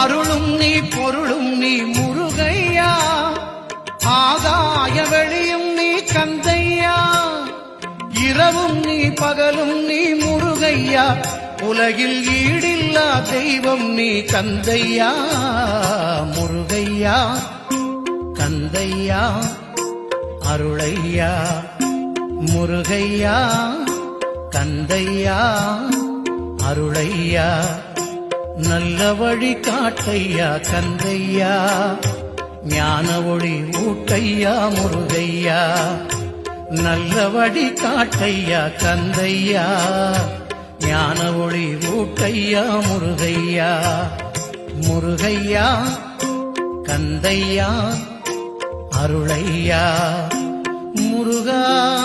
அருளும் நீ பொருளும் நீ முருகையா. ஆகாய வெளியும் நீ கந்தையா. இரவும் நீ பகலும் நீ முருகையா. உலகில் ஈடில்லா தெய்வம் நீ கந்தையா. முருகையா கந்தையா அருளையா. முருகையா கந்தையா அருளையா. நல்ல வழி காட்டையா கந்தையா? ஞான ஒளி ஊட்டையா முருகையா? நல்ல வழி காட்டையா கந்தையா? ஞான ஒளி ஊட்டையா முருகையா? முருகையா கந்தையா? அருளையா? முருகா